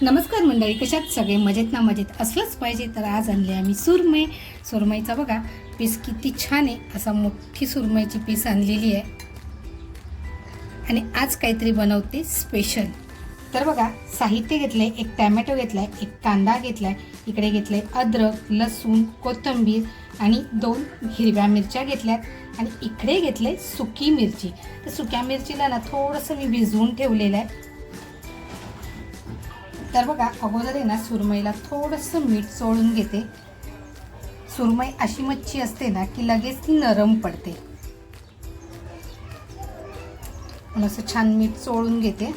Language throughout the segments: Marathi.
नमस्कार मंडळी कशात सगळे मजेत ना मजेत? असलंच पाहिजे तर आज आणले आम्ही सुरमई. सुरमईचा बघा पीस किती छान आहे. असा मोठी सुरमईची पीस आणलेली आहे. आणि आज काहीतरी बनवते स्पेशल तर बघा साहित्य घेतलंय एक टॅमॅटो घेतलाय एक कांदा घेतलाय इकडे घेतलंय अद्रक लसूण कोथिंबीर आणि दोन हिरव्या मिरच्या घेतल्यात. आणि इकडे घेतलंय सुकी मिरची. तर सुक्या मिरचीला ना थोडंसं मी भिजवून ठेवलेलं आहे. तर बघा अगोदर आहे ना सुरमईला थोडंसं मीठ चोळून घेते. सुरमई अशी मच्छी असते ना की लगेच ती नरम पडते. म्हणून असं छान मीठ चोळून घेते.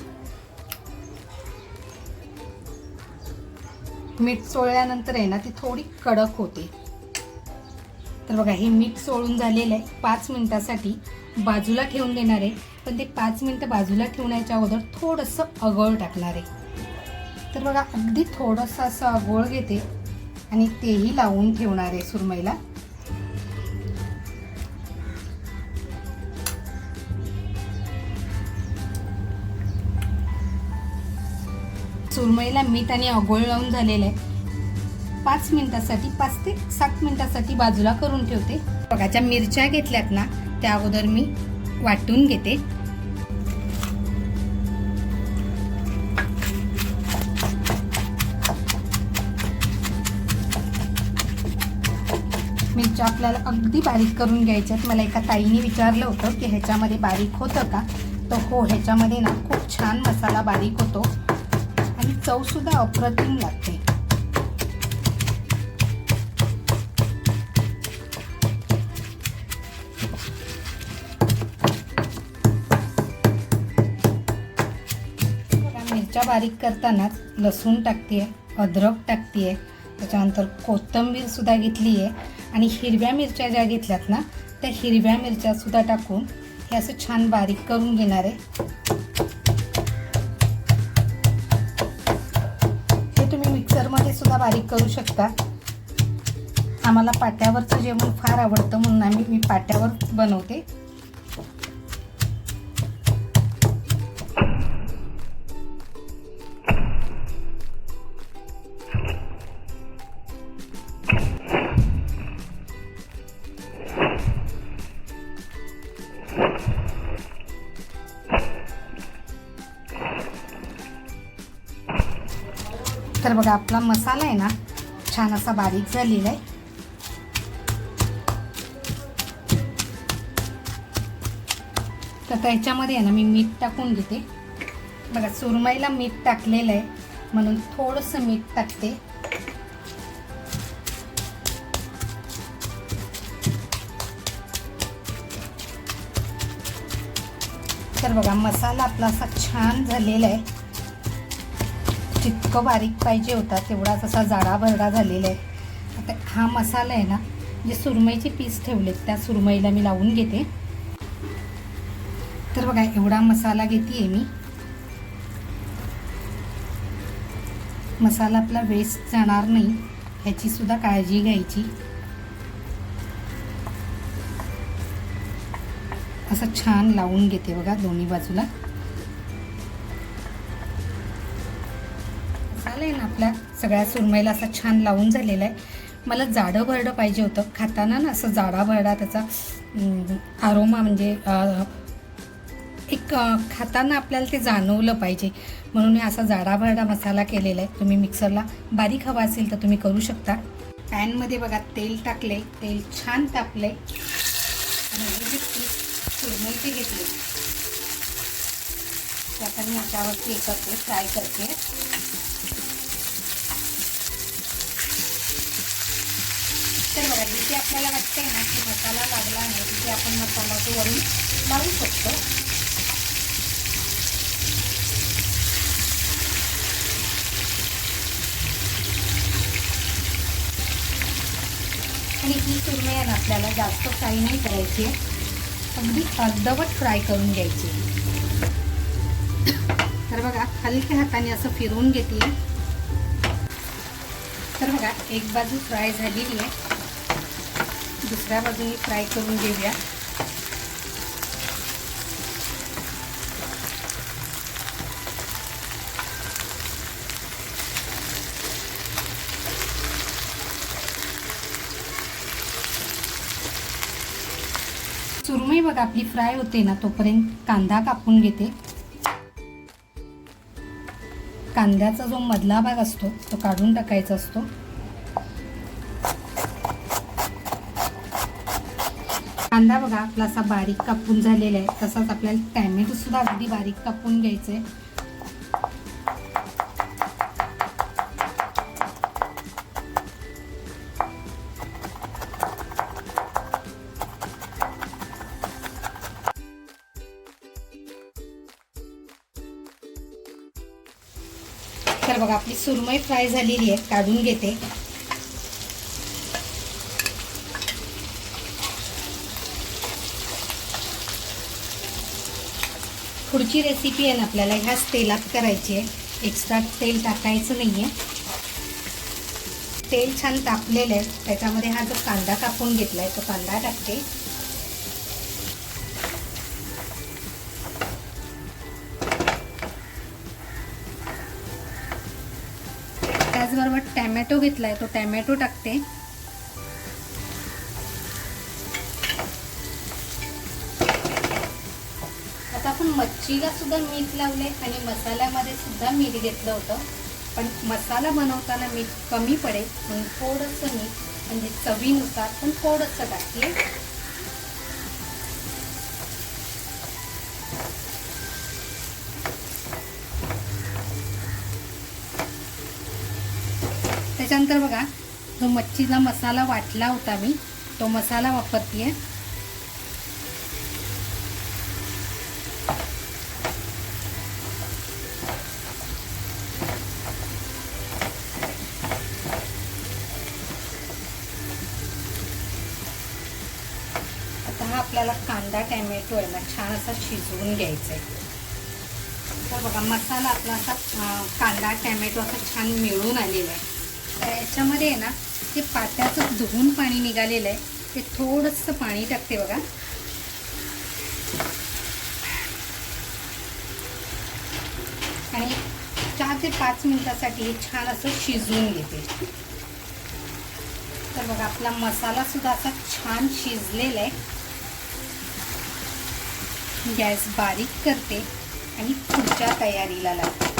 मीठ चोळल्यानंतर आहे ना ती थोडी कडक होते. तर बघा हे मीठ चोळून झालेलं आहे. पाच मिनिटासाठी बाजूला ठेवून देणार आहे. पण ते पाच मिनटं बाजूला ठेवण्याच्या अगोदर थोडंसं अगळ टाकणार आहे. तर बघा अगदी थोडंसं असं अगोळ घेते आणि तेही लावून ठेवणार आहे सुरमईला. सुरमईला मीठ आणि अगोळ लावून झालेलं आहे. पाच मिनिटासाठी पाच ते सात मिनिटासाठी बाजूला करून ठेवते. बघा ज्या मिरच्या घेतल्यात ना त्या अगोदर मी वाटून घेते. मिरच्या आपल्याला अगदी बारीक करून घ्यायच्या आहेत. मला एका ताईने विचारलं होतं की ह्याच्यामध्ये बारीक होतं का? तर हो ह्याच्यामध्ये ना खूप छान मसाला बारीक होतो. आणि चवसुद्धा अप्रतिम लागते. मिरच्या बारीक करतानाच लसूण टाकते अद्रक टाकते त्याच्यानंतर कोथंबीरसुद्धा घेतली आहे. आणि हिरव्या मिरच्या ज्या घेतल्यात ना त्या हिरव्या मिरच्यासुद्धा टाकून हे असं छान बारीक करून घेणार आहे. हे तुम्ही मिक्सरमध्ये सुद्धा बारीक करू शकता. आम्हाला पाट्यावरचं जेवण फार आवडतं म्हणून आम्ही मी पाट्यावर बनवते. तर बघा आपला मसाला आहे ना छान असा बारीक झालेला आहे. तर त्याच्यामध्ये आहे ना मी मीठ टाकून घेते. बघा सुरमईला मीठ टाकलेलं आहे म्हणून थोडंसं मीठ टाकते. तर बघा मसाला आपला असा छान झालेला आहे. जितकं बारीक पाहिजे होता तेवढाच असा जाडा भरडा झालेला आहे. आता हा मसाला आहे ना जे सुरमईचे पीस ठेवलेत त्या सुरमईला मी लावून घेते. तर बघा एवढा मसाला घेते आहे मी. मसाला आपला वेस्ट जाणार नाही ह्याची सुद्धा काळजी घ्यायची. असं छान लावून घेते बघा दोन्ही बाजूला. मसाला आहे ना आपल्या सगळ्या सुरमईला असा छान लावून झालेला आहे. मला जाडं भरडं पाहिजे होतं. खाताना ना असं जाडा भरडा त्याचा आरोमा म्हणजे एक खाताना आपल्याला ते जाणवलं पाहिजे. म्हणून मी असा जाडा भरडा मसाला केलेला आहे. तुम्ही मिक्सरला बारीक हवा असेल तर तुम्ही करू शकता. पॅनमध्ये बघा तेल टाकले तेल छान तापले आणि हे जे पीस सुरमईचे घेतले आता मी याच्यावरती एकत्र करते फ्राय करते. तर बघा जिथे आपल्याला वाटते ना की मसाला लागला नाही तिथे आपण मसाला तो वरून लावू शकतो. आणि ही सुरमई आहे ना आपल्याला जास्त फ्राय नाही करायची अगदी अर्धवट फ्राय करून घ्यायची तर बघा हलक्या हाताने असं फिरवून घेते तर बघा एक बाजू फ्राय झालेली आहे. दुसऱ्या बाजूने फ्राय करून घेऊया. सुरमई बघा आपली फ्राय होते ना तोपर्यंत कांदा कापून घेते. कांद्याचा जो मधला भाग असतो तो काढून टाकायचा असतो. कांदा बघा आपला असा बारीक कापून झालेला आहे. तसाच आपल्याला टॅमॅटो सुद्धा अगदी बारीक कापून घ्यायचं आहे तर बघा आपली सुरमई फ्राय झालेली आहे. काढून घेते. पुढची रेसिपी आहे ना आपल्याला ह्याच तेलात करायची आहे. एक्स्ट्रा तेल टाकायचं नाही आहे तेल छान तापलेलं आहे. त्याच्यामध्ये हा जो कांदा कापून घेतला आहे तो कांदा टाकते. त्याचबरोबर टॅमॅटो घेतला आहे तो टॅमॅटो टाकते. सुद्धा मीठ लावले आणि मसाल्यामध्ये सुद्धा मीठ घेतलं होतं. पण मसाला बनवताना मीठ कमी पडेल म्हणून थोडंसं मीठ म्हणजे चवीनुसार पण थोडंसं टाकले त्याच्यानंतर बघा जो मच्छीचा मसाला वाटला होता मी तो मसाला वापरते आपल्याला कांदा टॅमॅटो आहे ना छान असा शिजवून घ्यायचा आहे तर बघा मसाला आपला असा कांदा टॅमॅटो असा छान मिळून आलेला आहे. तर याच्यामध्ये आहे ना ते पात्याचं धुवून पाणी निघालेलं आहे. ते थोडंसं पाणी टाकते बघा. आणि चार ते पाच मिनिटासाठी छान असं शिजवून घेते. तर बघा आपला मसाला सुद्धा असा छान शिजलेला आहे. गॅस बारीक करते आणि पुढच्या तयारीला लागते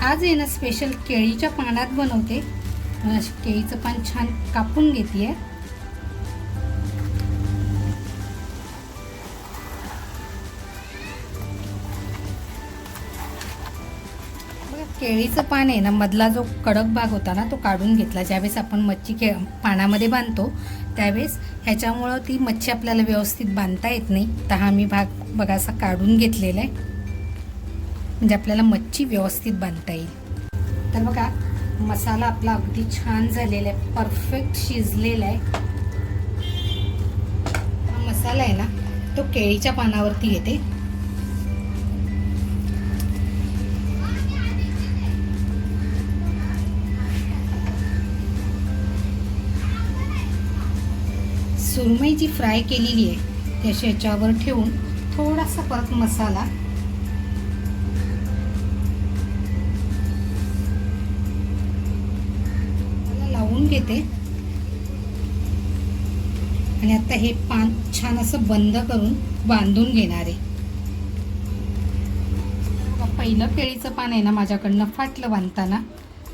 आज आहे ना स्पेशल केळीच्या पानात बनवते. अशी केळीचं पान छान कापून घेते आहे केळीचं पान आहे ना मधला जो कडक भाग होता ना तो काढून घेतला. ज्यावेळेस आपण मच्छी के पानामध्ये बांधतो त्यावेळेस ह्याच्यामुळं ती मच्छी आपल्याला व्यवस्थित बांधता येत नाही. तर हा मी भाग बघा असा काढून घेतलेला आहे. म्हणजे आपल्याला मच्छी व्यवस्थित बांधता येईल. तर बघा मसाला आपला अगदी छान झालेला आहे. परफेक्ट शिजलेला आहे. हा मसाला आहे ना तो केळीच्या पानावरती येते. सुरमई जी फ्राय केलेली आहे. त्याच्या याच्यावर ठेवून थोडासा परत मसाला. लावून घेते. आणि आता हे पान छान असं बंद करून बांधून घेणार आहे. पहिलं केळीचं पान आहे ना माझ्याकडनं फाटलं बांधताना.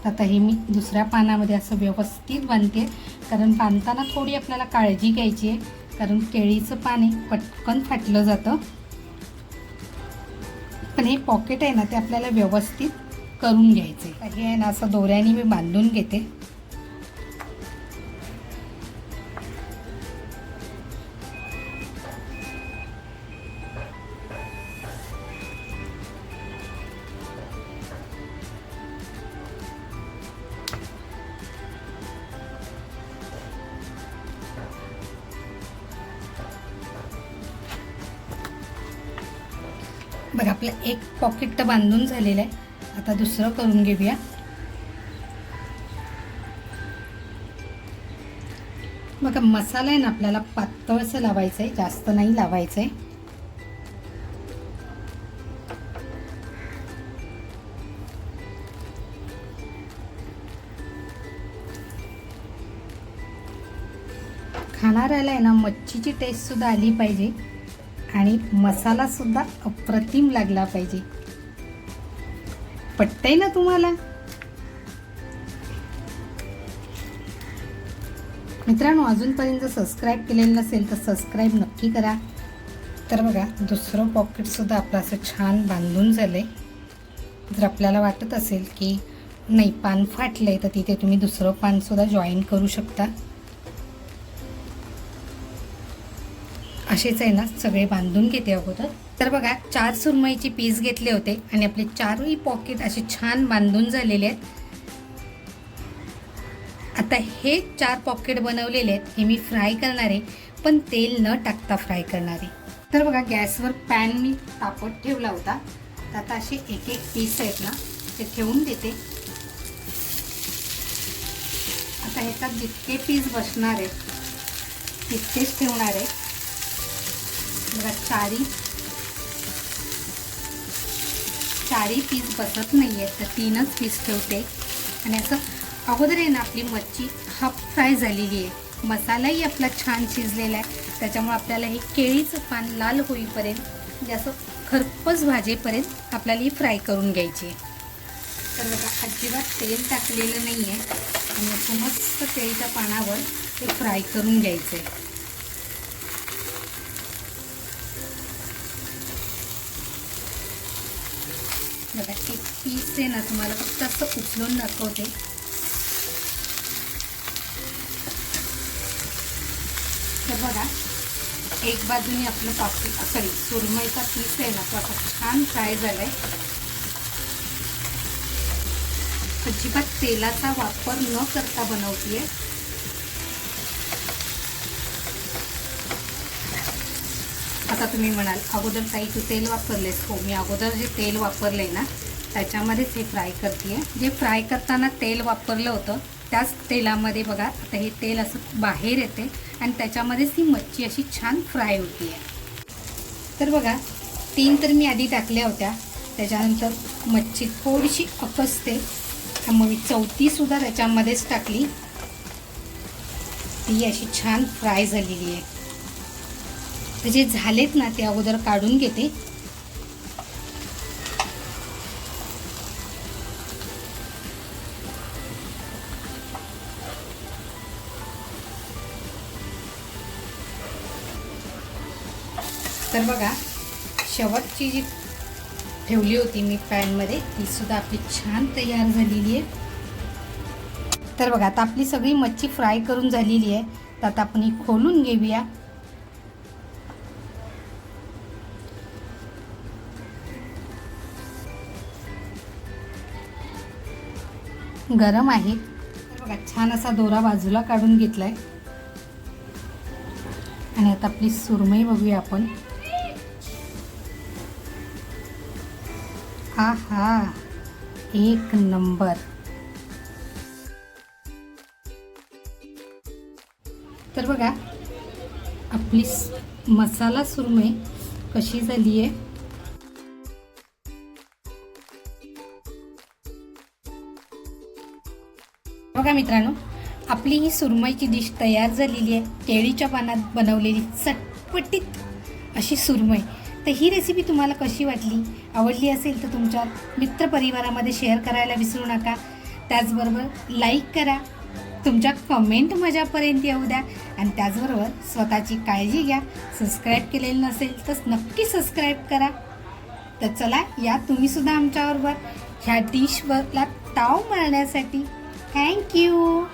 आता हे मी दुसऱ्या पानामध्ये असं व्यवस्थित बांधते. कारण बांधताना थोडी आपल्याला काळजी घ्यायची आहे. कारण केळीचं पान हे पटकन फाटलं जातं. पण हे पॉकेट आहे ना ते आपल्याला व्यवस्थित करून घ्यायचे हे आहे ना असं दोऱ्याने मी बांधून घेते. आपलं एक पॉकेट तर बांधून झालेलं आहे. आता दुसरं करून घेऊया. बघा मसाला आहे ना आपल्याला पातळसं लावायचं आहे जास्त नाही लावायचं आहे खाणाऱ्याला आहे ना मच्छीची टेस्टसुद्धा आली पाहिजे. आणि मसालासुद्धा अप्रतिम लागला पाहिजे. पटतंय ना तुम्हाला? मित्रांनो अजूनपर्यंत सबस्क्राईब केलेलं नसेल तर सबस्क्राईब नक्की करा. तर बघा दुसरं पॉकेटसुद्धा आपलं असं छान बांधून झालं आहे जर आपल्याला वाटत असेल की नाही पान फाटलं आहे तर तिथे तुम्ही दुसरं पानसुद्धा जॉईन करू शकता. असेच आहे ना सगळे बांधून घेते अगोदर. तर बघा चार सुरमईचे पीस घेतले होते आणि आपले चारही पॉकेट असे छान बांधून झालेले आहेत. आता हे चार पॉकेट बनवलेले आहेत हे मी फ्राय करणार आहे पण तेल न टाकता फ्राय करणार आहे. तर बघा गॅसवर पॅन मी तापत ठेवला होता. तर आता असे एक एक पीस आहेत ना ते ठेवून देते. आता ह्याच्यात जितके पीस बसणार आहेत तितकेच ठेवणार आहे. बघा चारी चारी पीस बसत नाही आहेत तर तीनच पीस ठेवते. आणि असं अगोदर आहे ना आपली मच्छी हाफ फ्राय झालेली आहे. मसालाही आपला छान शिजलेला आहे. त्याच्यामुळे आपल्याला हे केळीचं पान लाल होईपर्यंत म्हणजे असं खरपच भाजेपर्यंत आपल्याला ही फ्राय करून घ्यायची आहे. तर बघा अजिबात तेल टाकलेलं नाही आहे आणि मस्त केळीच्या पानावर ते फ्राय करून घ्यायचं आहे दिसते ना तुम्हाला फक्त असं उचलून दाखवते. तर बघा एक बाजूने आपलं पापी सॉरी सुरमईचा पीस आहे ना तो आता छान फ्राय झालाय. अजिबात तेलाचा वापर न करता बनवतीये. आता तुम्ही म्हणाल अगोदर ताई तू तेल वापरलेस. हो मी अगोदर जे तेल वापरले ना त्याच्यामध्येच हे फ्राय करते जे फ्राय करताना तेल वापरलं होतं त्याच तेलामध्ये बघा आता हे तेल असं बाहेर येते आणि त्याच्यामध्येच ही मच्छी अशी छान फ्राय होती आहे तर बघा तीन तर मी आधी टाकल्या होत्या. त्याच्यानंतर मच्छी थोडीशी अकसते मग मी चौथीसुद्धा त्याच्यामध्येच टाकली. ती अशी छान फ्राय झालेली आहे. तर जे झालेत ना ते अगोदर काढून घेते. तर बघा शेवटची जी ठेवली होती मी पॅनमध्ये ती सुद्धा आपली छान तयार झालेली आहे. तर बघा आता आपली सगळी मच्छी फ्राय करून झालेली आहे. तर आता आपण ही खोलून घेऊया. गरम आहे. बघा छान असा दोरा बाजूला काढून घेतलाय. आणि आता आपली सुरमई बघूया आपण. हा हा. एक नंबर. तर बघा आपली मसाला सुरमई कशी झाली आहे? बघा मित्रांनो आपली ही सुरमईची डिश तयार झालेली आहे. केळीच्या पानात बनवलेली चटपटीत अशी सुरमई. तर ही रेसिपी तुम्हाला कशी वाटली? आवडली असेल तर तुमच्या मित्रपरिवारामध्ये शेअर करायला विसरू नका. त्याचबरोबर लाईक करा. तुमच्या कमेंट माझ्यापर्यंत येऊ द्या. आणि त्याचबरोबर स्वतःची काळजी घ्या. सबस्क्राईब केलेलं नसेल तर नक्की सबस्क्राईब करा. तर चला या तुम्हीसुद्धा आमच्याबरोबर ह्या डिशवरला ताव मारण्यासाठी. थँक्यू